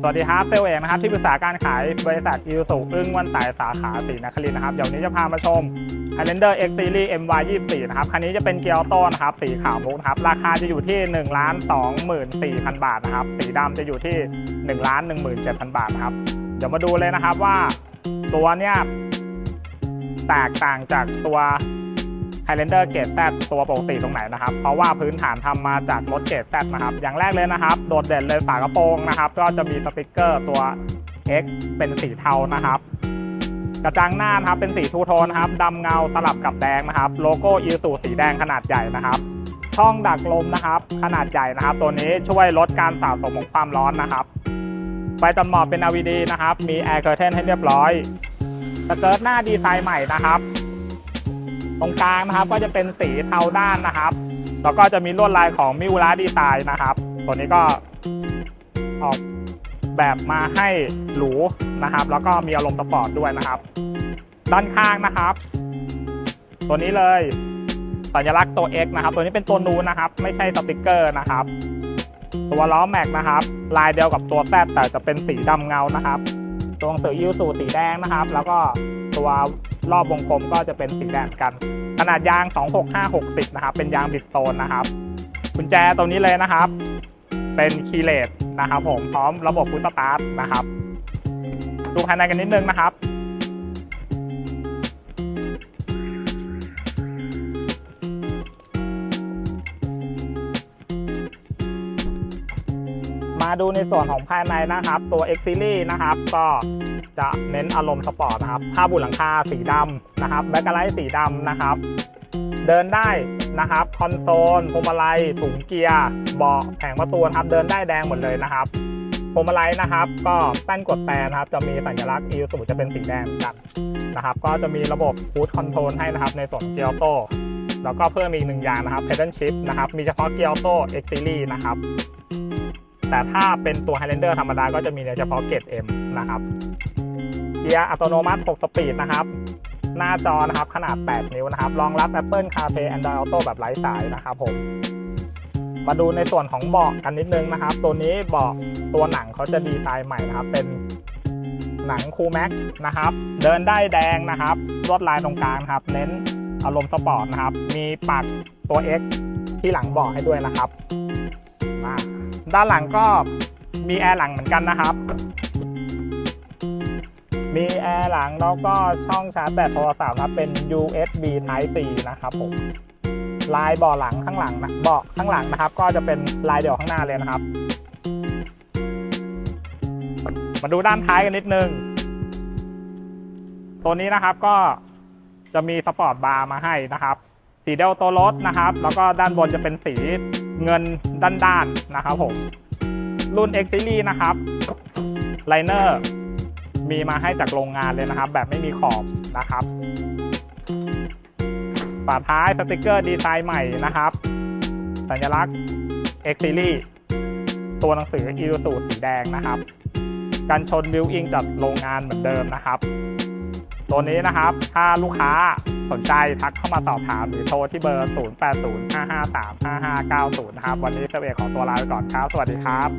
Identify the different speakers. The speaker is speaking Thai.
Speaker 1: สวัสดีครับเซลเอกนะครับที่ปรึกษาการขายบริษัทอิวสุอึ้งวันไต่สาขาสีนครินนะครับเดี๋ยวนี้จะพามาชม Highlander X Series MY 24นะครับคันนี้จะเป็นเกียร์ออโต้นะครับสีขาวมุกครับราคาจะอยู่ที่ 1 2 4 0 0 0 บาทนะครับสีดำจะอยู่ที่ 1 1 7 0 0 0 บาทครับเดี๋ยวมาดูเลยนะครับว่าตัวเนี้ยแตกต่างจากตัว Highlander เกรดตัวปกติตรงไหนนะครับ เพราะว่าพื้นฐานทำมาจากรถเกรด Z นะครับ อย่างแรกเลยนะครับ โดดเด่นเลยฝากระโปรงนะครับ ก็จะมีสติกเกอร์ตัว X เป็นสีเทานะครับกระจังหน้านะครับเป็นสีทูโทนนะครับดำเงาสลับกับแดงนะครับ โลโก้อีสูสีแดงขนาดใหญ่นะครับช่องดักลมนะครับ ขนาดใหญ่นะครับ ตัวนี้ช่วยลดการสะสมของความร้อนนะครับไฟตัดหมอกเป็น LED นะครับ มี Air Curtain ให้เรียบร้อยสเกิร์ตหน้าดีไซน์ใหม่นะครับ ตรงกลางนะครับก็จะเป็นสีเทาด้านนะครับ แล้วก็จะมีลวดลายของมิวราดีไซน์นะครับ ตัวนี้ก็ออกแบบมาให้หรูนะครับ แล้วก็มีอารมณ์สปอร์ตด้วยนะครับ ด้านข้างนะครับ ตัวนี้เลยสัญลักษณ์ตัว X นะครับ ตัวนี้เป็นตัวนูนนะครับ ไม่ใช่สติกเกอร์นะครับ ตัวล้อแม็กนะครับ ลายเดียวกับตัวแซแต่จะเป็นสีดำเงานะครับ ตัวหนังสือยูสูสีแดงนะครับ แล้วก็ตัว รอบวงกลมก็จะเป็นสีแดงกัน ขนาดยาง 26560 นะครับ เป็นยางบิดโตนนะครับกุญแจตัวนี้เลยนะครับ เป็นคีเลสนะครับ ผมพร้อมระบบพุทสตาร์ทนะครับ ดูภายในกันนิดนึงนะครับมาดูในส่วนของภายในนะครับ ตัว X Series นะครับ ก็ จะเน้นอารมณ์สปอร์ตนะครับผ้าบุหลังคาสีดำนะครับแบ็คไลท์สีดำนะครับ เดินได้นะครับคอนโซลพวงมาลัยถุงเกียร์เบาะแผงประตูนะครับเดินได้แดงหมดเลยนะครับพวงมาลัยนะครับ ก็แป้นกดแต่นะครับ จะมีสัญลักษณ์อีสูจะเป็นสีแดงกันนะครับ ก็จะมีระบบ Cruise Control ให้นะครับ ในส่วนเกียร์ออโต้แล้วก็เพิ่มอีกหนึ่งอย่างนะครับ Pedal Shift นะครับ มีเฉพาะเกียร์ออโต้ X Series นะครับ แต่ถ้าเป็นตัว Highlander ธรรมดาก็จะมีเฉพาะเกรด M นะครับเกียร์อัตโนมัติ 6 สปีดนะครับ หน้าจอนะครับขนาด 8 นิ้วนะครับ รองรับ Apple CarPlay Android Auto แบบไร้สายนะครับผมมาดูในส่วนของเบาะกันนิดนึงนะครับ ตัวนี้เบาะตัวหนังเขาจะดีไซน์ใหม่นะครับ เป็นหนังคูแม็กนะครับ เดินได้แดงนะครับลวดลายตรงกลางครับ เน้นอารมณ์สปอร์ตนะครับ มีปักตัว X ที่หลังเบาะให้ด้วยนะครับมา ด้านหลังก็มีแอร์หลังเหมือนกันนะครับ มีแอร์หลังแล้วก็ช่องชาร์จแบตโทรศัพท์นะครับเป็น USB Type C นะครับผมลายเบาะหลังข้างหลังนะเบาะข้างหลังนะครับ ก็จะเป็นลายเดียวข้างหน้าเลยนะครับ มาดูด้านท้ายกันนิดนึง ตัวนี้นะครับก็จะมีสปอร์ตบาร์มาให้นะครับ สีเดลตัวรถนะครับ แล้วก็ด้านบนจะเป็นสีเงินด้านๆนะครับผมรุ่น X Series นะครับไลเนอร์มีมาให้จากโรงงานเลยนะครับ แบบไม่มีขอบนะครับฝาท้ายสติกเกอร์ดีไซน์ใหม่นะครับ สัญลักษณ์ X Series ตัวหนังสืออีสูสีแดงนะครับ กันชนวิวอิงจากโรงงานเหมือนเดิมนะครับ ตัวนี้นะครับ ถ้าลูกค้าสนใจทักเข้ามาสอบถามหรือโทรที่เบอร์ 0805535590 นะครับ วันนี้เซเวขอตัวลาไปก่อนครับ สวัสดีครับ